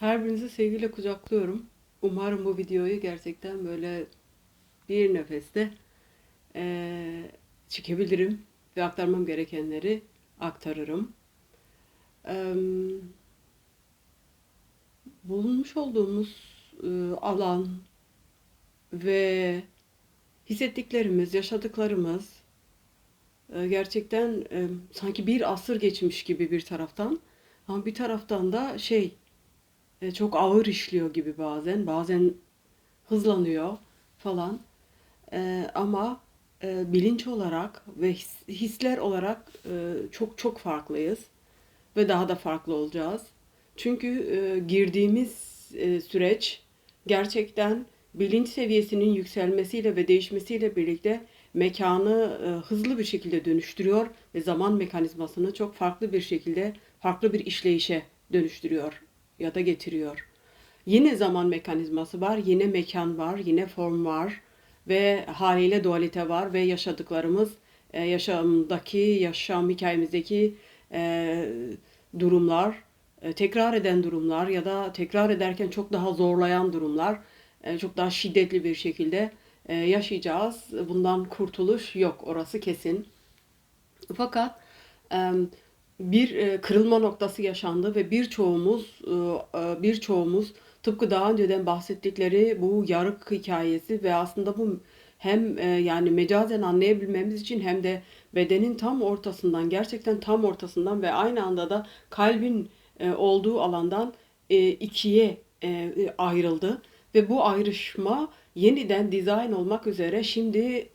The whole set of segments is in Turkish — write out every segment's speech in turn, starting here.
Her birinizi sevgiyle kucaklıyorum. Umarım bu videoyu gerçekten böyle bir nefeste eee, çekebilirim ve aktarmam gerekenleri aktarırım. Em, bulunmuş olduğumuz e, alan ve hissettiklerimiz, yaşadıklarımız e, gerçekten e, sanki bir asır geçmiş gibi bir taraftan ama bir taraftan da şey e, çok ağır işliyor gibi bazen. Bazen hızlanıyor falan. E, ama e, bilinç olarak ve his- hisler olarak e, çok çok farklıyız ve daha da farklı olacağız. Çünkü e, girdiğimiz e, süreç gerçekten bilinç seviyesinin yükselmesiyle ve değişmesiyle birlikte mekanı e, hızlı bir şekilde dönüştürüyor ve zaman mekanizmasını çok farklı bir şekilde farklı bir işleyişe dönüştürüyor ya da getiriyor. Yine zaman mekanizması var, yine mekan var, yine form var ve haliyle dualite var ve yaşadıklarımız e, yaşamdaki, yaşam hikayemizdeki e, durumlar, e, tekrar eden durumlar ya da tekrar ederken çok daha zorlayan durumlar, çok daha şiddetli bir şekilde yaşayacağız. Bundan kurtuluş yok, orası kesin. Fakat bir e, kırılma noktası yaşandı ve birçoğumuz e, e, birçoğumuz tıpkı daha önceden bahsettikleri bu yarık hikayesi ve aslında bu hem yani mecazen anlayabilmemiz için hem de bedenin tam ortasından gerçekten tam ortasından ve aynı anda da kalbin olduğu alandan ikiye ayrıldı. Ve bu ayrışma yeniden dizayn olmak üzere şimdi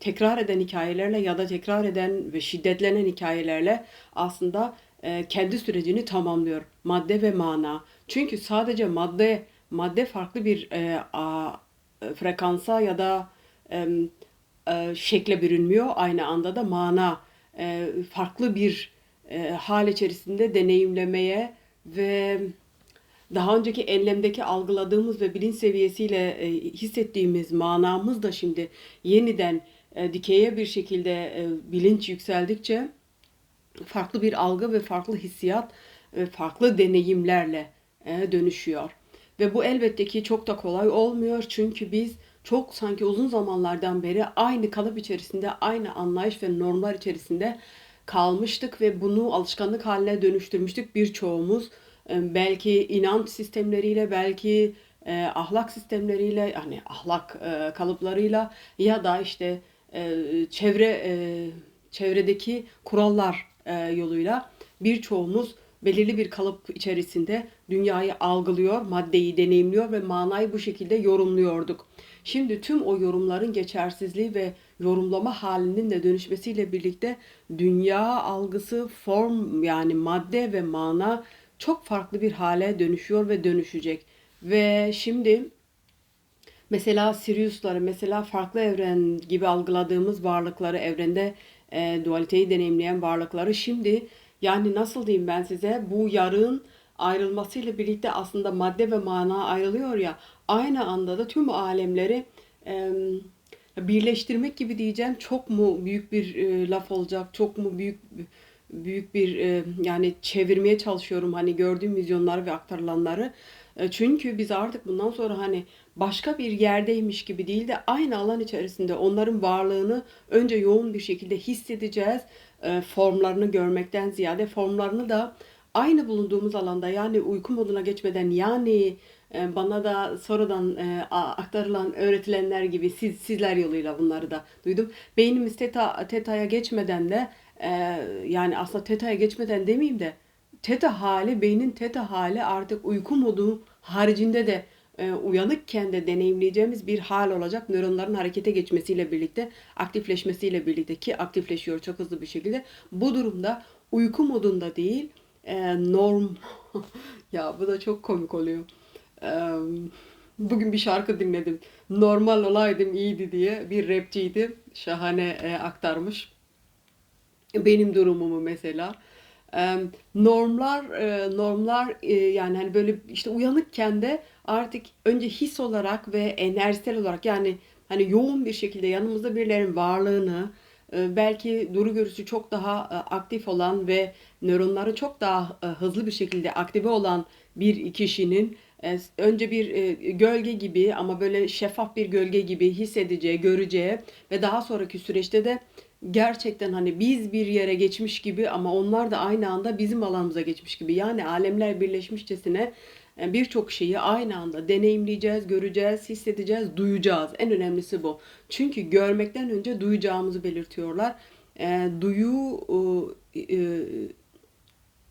tekrar eden hikayelerle ya da tekrar eden ve şiddetlenen hikayelerle aslında e, kendi sürecini tamamlıyor. Madde ve mana. Çünkü sadece madde madde farklı bir e, a, e, frekansa ya da em, e, şekle bürünmüyor. Aynı anda da mana e, farklı bir e, hal içerisinde deneyimlemeye ve daha önceki enlemdeki algıladığımız ve bilinç seviyesiyle e, hissettiğimiz manamız da şimdi yeniden e, dikeye bir şekilde e, bilinç yükseldikçe farklı bir algı ve farklı hissiyat ve farklı deneyimlerle e, dönüşüyor. Ve bu elbette ki çok da kolay olmuyor çünkü biz çok sanki uzun zamanlardan beri aynı kalıp içerisinde, aynı anlayış ve normlar içerisinde kalmıştık ve bunu alışkanlık haline dönüştürmüştük birçoğumuz. Belki inanç sistemleriyle, belki ahlak sistemleriyle, hani ahlak kalıplarıyla ya da işte çevre e, çevredeki kurallar e, yoluyla birçoğumuz belirli bir kalıp içerisinde dünyayı algılıyor, maddeyi deneyimliyor ve manayı bu şekilde yorumluyorduk. Şimdi tüm o yorumların geçersizliği ve yorumlama halinin de dönüşmesiyle birlikte dünya algısı, form yani madde ve mana çok farklı bir hale dönüşüyor ve dönüşecek. Ve şimdi Mesela Sirius'ları, mesela farklı evren gibi algıladığımız varlıkları, evrende e, dualiteyi deneyimleyen varlıkları şimdi yani nasıl diyeyim ben size bu yarığın ayrılmasıyla birlikte aslında madde ve mana ayrılıyor ya aynı anda da tüm alemleri e, birleştirmek gibi diyeceğim çok mu büyük bir e, laf olacak çok mu büyük büyük bir e, yani çevirmeye çalışıyorum hani gördüğüm vizyonları ve aktarılanları Çünkü biz artık bundan sonra hani başka bir yerdeymiş gibi değil de aynı alan içerisinde onların varlığını önce yoğun bir şekilde hissedeceğiz. E, formlarını görmekten ziyade formlarını da aynı bulunduğumuz alanda yani uyku moduna geçmeden yani e, bana da sonradan e, aktarılan öğretilenler gibi siz sizler yoluyla bunları da duydum. Beynimiz teta teta'ya geçmeden de e, yani aslında teta'ya geçmeden demeyeyim de Teta hali, beynin teta hali artık uyku modu haricinde de e, uyanıkken de deneyimleyeceğimiz bir hal olacak. Nöronların harekete geçmesiyle birlikte, aktifleşmesiyle birlikte ki aktifleşiyor çok hızlı bir şekilde. Bu durumda uyku modunda değil, e, norm... Ya bu da çok komik oluyor. E, bugün bir şarkı dinledim. Normal olaydım iyiydi diye bir rapçiydi. Şahane e, aktarmış benim durumumu mesela. Normlar eee, normlar eee, yani hani böyle işte uyanıkken de artık önce his olarak ve enerjisel olarak yani hani yoğun bir şekilde yanımızda birilerinin varlığını e, belki duru görüsü çok daha e, aktif olan ve nöronları çok daha e, hızlı bir şekilde aktive olan bir kişinin e, önce bir e, gölge gibi ama böyle şeffaf bir gölge gibi hissedeceği, göreceği ve daha sonraki süreçte de gerçekten hani biz bir yere geçmiş gibi ama onlar da aynı anda bizim alanımıza geçmiş gibi. Yani alemler birleşmişçesine e, birçok şeyi aynı anda deneyimleyeceğiz, göreceğiz, hissedeceğiz, duyacağız. En önemlisi bu. Çünkü görmekten önce duyacağımızı belirtiyorlar. E, duyu e, e,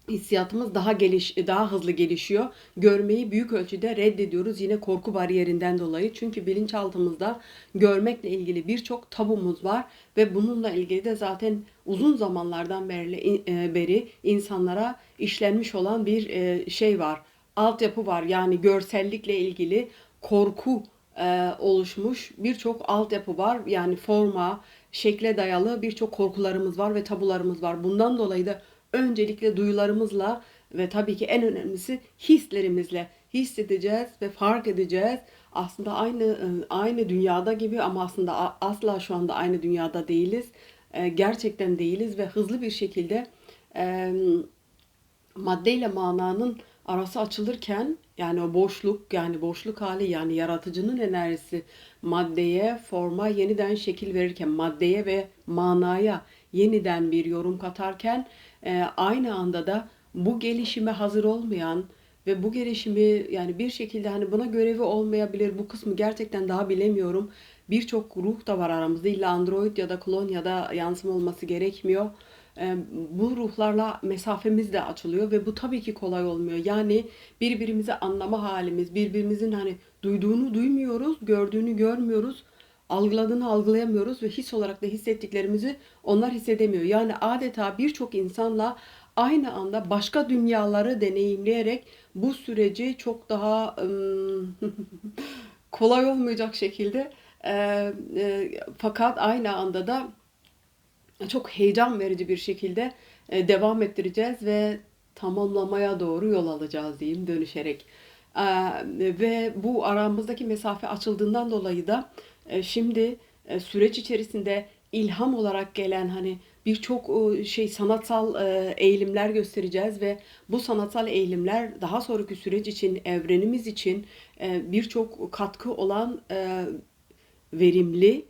hissiyatımız daha geliş daha hızlı gelişiyor. Görmeyi büyük ölçüde reddediyoruz yine korku bariyerinden dolayı. Çünkü bilinçaltımızda görmekle ilgili birçok tabumuz var ve bununla ilgili de zaten uzun zamanlardan beri, e, beri insanlara işlenmiş olan bir e, şey var. Altyapı var. Yani görsellikle ilgili korku e, oluşmuş birçok altyapı var. Yani forma, şekle dayalı birçok korkularımız var ve tabularımız var. Bundan dolayı da öncelikle duyularımızla ve tabii ki en önemlisi hislerimizle hissedeceğiz ve fark edeceğiz. Aslında aynı e, aynı dünyada gibi ama aslında asla şu anda aynı dünyada değiliz. E, gerçekten değiliz ve hızlı bir şekilde e, maddeyle mananın arası açılırken yani o boşluk yani boşluk hali yani yaratıcının enerjisi maddeye forma yeniden şekil verirken maddeye ve manaya yeniden bir yorum katarken e, aynı anda da bu gelişime hazır olmayan ve bu gelişimi yani bir şekilde hani buna görevi olmayabilir bu kısmı gerçekten daha bilemiyorum. Birçok ruh da var aramızda illa android ya da klon ya da yansıma olması gerekmiyor. E, bu ruhlarla mesafemiz de açılıyor ve bu tabii ki kolay olmuyor. Yani birbirimizi anlama halimiz, birbirimizin hani duyduğunu duymuyoruz, gördüğünü görmüyoruz algıladığını algılayamıyoruz ve his olarak da hissettiklerimizi onlar hissedemiyor. Yani adeta birçok insanla aynı anda başka dünyaları deneyimleyerek bu süreci çok daha kolay olmayacak şekilde fakat aynı anda da çok heyecan verici bir şekilde devam ettireceğiz ve tamamlamaya doğru yol alacağız diyeyim dönüşerek. ve bu aramızdaki mesafe açıldığından dolayı da şimdi e, süreç içerisinde ilham olarak gelen hani birçok şey sanatsal e, eğilimler göstereceğiz ve bu sanatsal eğilimler daha sonraki süreç için, evrenimiz için birçok katkı olan verimli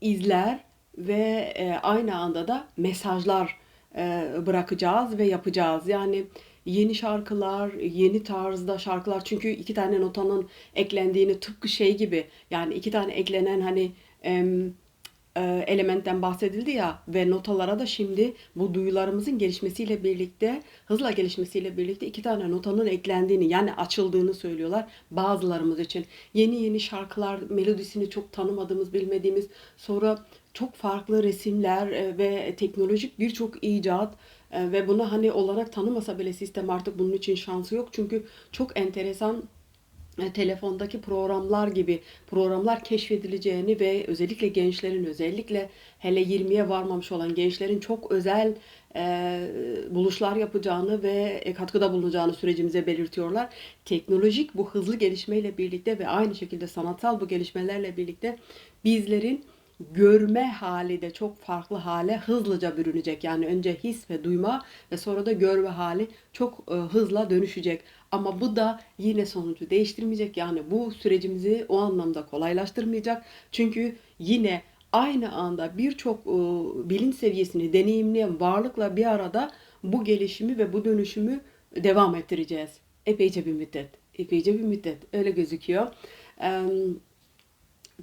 izler ve aynı anda da mesajlar bırakacağız ve yapacağız. Yani yeni şarkılar, yeni tarzda şarkılar. Çünkü iki tane notanın eklendiğini tıpkı şey gibi yani iki tane eklenen hani em, e, elementten bahsedildi ya ve notalara da şimdi bu duyularımızın gelişmesiyle birlikte hızla gelişmesiyle birlikte iki tane notanın eklendiğini yani açıldığını söylüyorlar bazılarımız için. Yeni yeni şarkılar melodisini çok tanımadığımız bilmediğimiz sonra çok farklı resimler e, ve teknolojik birçok icat ve bunu hani olarak tanımasa bile sistem artık bunun için şansı yok. Çünkü çok enteresan e, telefondaki programlar gibi programlar keşfedileceğini ve özellikle gençlerin özellikle hele 20'ye varmamış olan gençlerin çok özel e, buluşlar yapacağını ve e, katkıda bulunacağını sürecimize belirtiyorlar. Teknolojik bu hızlı gelişmeyle birlikte ve aynı şekilde sanatsal bu gelişmelerle birlikte bizlerin görme hali de çok farklı hale hızlıca bürünecek. Yani önce his ve duyma ve sonra da görme hali çok e, hızla dönüşecek. Ama bu da yine sonucu değiştirmeyecek. Yani bu sürecimizi o anlamda kolaylaştırmayacak. Çünkü yine aynı anda birçok e, bilinç seviyesini deneyimleyen varlıkla bir arada bu gelişimi ve bu dönüşümü devam ettireceğiz. Epeyce bir müddet. Epeyce bir müddet. Öyle gözüküyor. Eee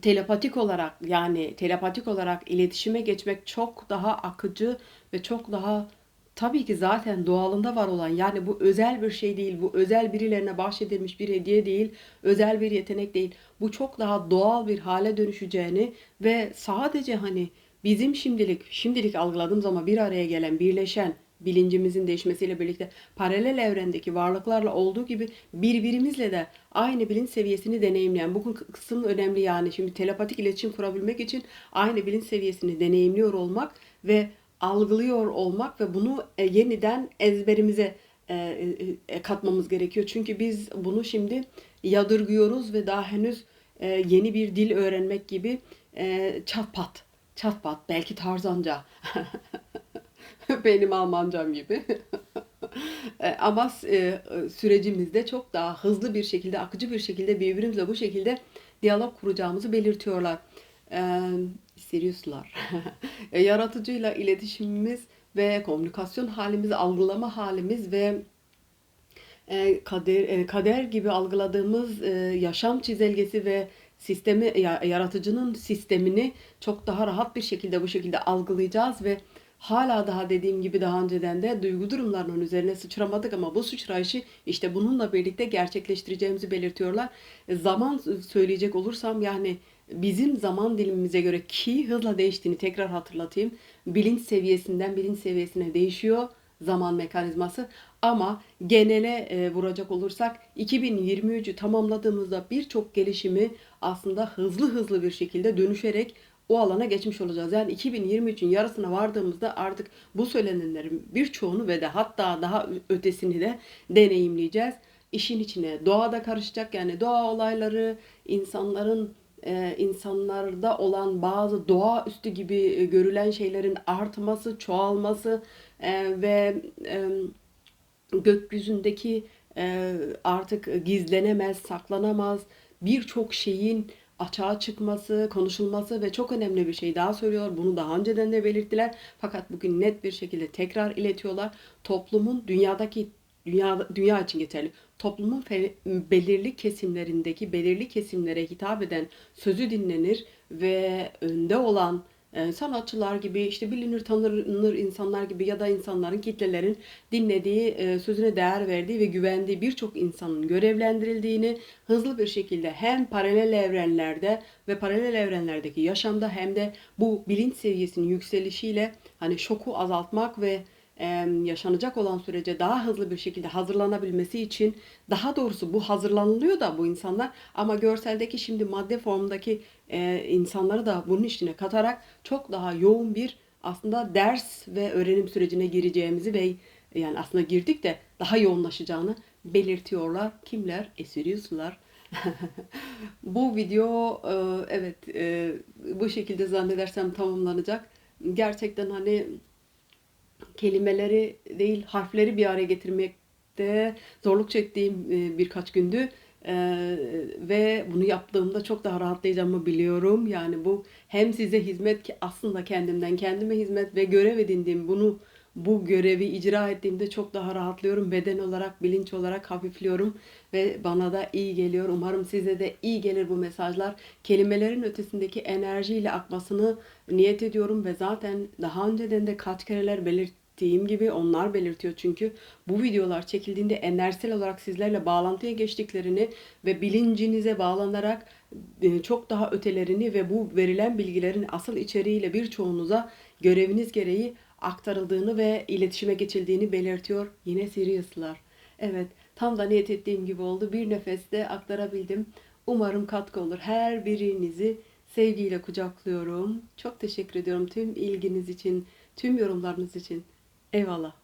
telepatik olarak yani telepatik olarak iletişime geçmek çok daha akıcı ve çok daha tabii ki zaten doğalında var olan yani bu özel bir şey değil, bu özel birilerine bahşedilmiş bir hediye değil, özel bir yetenek değil. Bu çok daha doğal bir hale dönüşeceğini ve sadece hani bizim şimdilik şimdilik algıladığımız ama bir araya gelen, birleşen bilincimizin değişmesiyle birlikte paralel evrendeki varlıklarla olduğu gibi birbirimizle de aynı bilinç seviyesini deneyimleyen bu kısım önemli yani şimdi telepatik iletişim kurabilmek için aynı bilinç seviyesini deneyimliyor olmak ve algılıyor olmak ve bunu e, yeniden ezberimize e, e, katmamız gerekiyor. Çünkü biz bunu şimdi yadırgıyoruz ve daha henüz yeni bir dil öğrenmek gibi çat pat çat pat belki Tarzanca benim Almancam gibi E, ama e, sürecimizde çok daha hızlı bir şekilde akıcı bir şekilde birbirimizle bu şekilde diyalog kuracağımızı belirtiyorlar. E, Siriuslar. E, Yaratıcıyla iletişimimiz ve komünikasyon halimiz, algılama halimiz ve e, kader, e, kader gibi algıladığımız e, yaşam çizelgesi ve sistemi ya- yaratıcının sistemini çok daha rahat bir şekilde bu şekilde algılayacağız ve hala daha dediğim gibi daha önceden de duygu durumlarının üzerine sıçramadık ama bu sıçrayışı işte bununla birlikte gerçekleştireceğimizi belirtiyorlar. E, Zaman söyleyecek olursam yani bizim zaman dilimimize göre ki hızla değiştiğini tekrar hatırlatayım. Bilinç seviyesinden bilinç seviyesine değişiyor zaman mekanizması. Ama genele e, vuracak olursak 2023'ü tamamladığımızda birçok gelişimi aslında hızlı hızlı bir şekilde dönüşerek o alana geçmiş olacağız. Yani 2023'ün yarısına vardığımızda artık bu söylenenlerin birçoğunu ve de hatta daha ötesini de deneyimleyeceğiz. İşin içine doğa da karışacak. Yani doğa olayları, insanların e, insanlarda olan bazı doğaüstü gibi e, görülen şeylerin artması, çoğalması e, ve e, gökyüzündeki e, artık gizlenemez, saklanamaz birçok şeyin açığa çıkması, konuşulması ve çok önemli bir şey daha söylüyor. Bunu daha önceden de belirttiler. Fakat bugün net bir şekilde tekrar iletiyorlar. Toplumun dünyadaki dünya dünya için geçerli. Toplumun fe- belirli kesimlerindeki belirli kesimlere hitap eden sözü dinlenir ve önde olan sanatçılar gibi işte bilinir tanınır insanlar gibi ya da insanların kitlelerin dinlediği, e, sözüne değer verdiği ve güvendiği birçok insanın görevlendirildiğini hızlı bir şekilde hem paralel evrenlerde ve paralel evrenlerdeki yaşamda hem de bu bilinç seviyesinin yükselişiyle hani şoku azaltmak ve yaşanacak olan sürece daha hızlı bir şekilde hazırlanabilmesi için daha doğrusu bu hazırlanılıyor da bu insanlar ama görseldeki şimdi madde formundaki e, insanları da bunun içine katarak çok daha yoğun bir aslında ders ve öğrenim sürecine gireceğimizi ve yani aslında girdik de daha yoğunlaşacağını belirtiyorlar. Kimler? Esiriuslar. Bu video e, evet e, bu şekilde zannedersem tamamlanacak. Gerçekten hani kelimeleri değil harfleri bir araya getirmekte zorluk çektiğim e, birkaç gündü. E, ve bunu yaptığımda çok daha rahatlayacağımı biliyorum. Yani bu hem size hizmet ki aslında kendimden kendime hizmet ve görev edindiğim bunu bu görevi icra ettiğimde çok daha rahatlıyorum. Beden olarak, bilinç olarak hafifliyorum ve bana da iyi geliyor. Umarım size de iyi gelir bu mesajlar. Kelimelerin ötesindeki enerjiyle akmasını niyet ediyorum ve zaten daha önceden de kaç kereler belirttiğim gibi onlar belirtiyor çünkü bu videolar çekildiğinde enerjisel olarak sizlerle bağlantıya geçtiklerini ve bilincinize bağlanarak e, çok daha ötelerini ve bu verilen bilgilerin asıl içeriğiyle birçoğunuza göreviniz gereği aktarıldığını ve iletişime geçildiğini belirtiyor yine Sirius'lar. Evet, tam da niyet ettiğim gibi oldu. Bir nefeste aktarabildim. Umarım katkı olur. Her birinizi sevgiyle kucaklıyorum. Çok teşekkür ediyorum tüm ilginiz için, tüm yorumlarınız için. Eyvallah.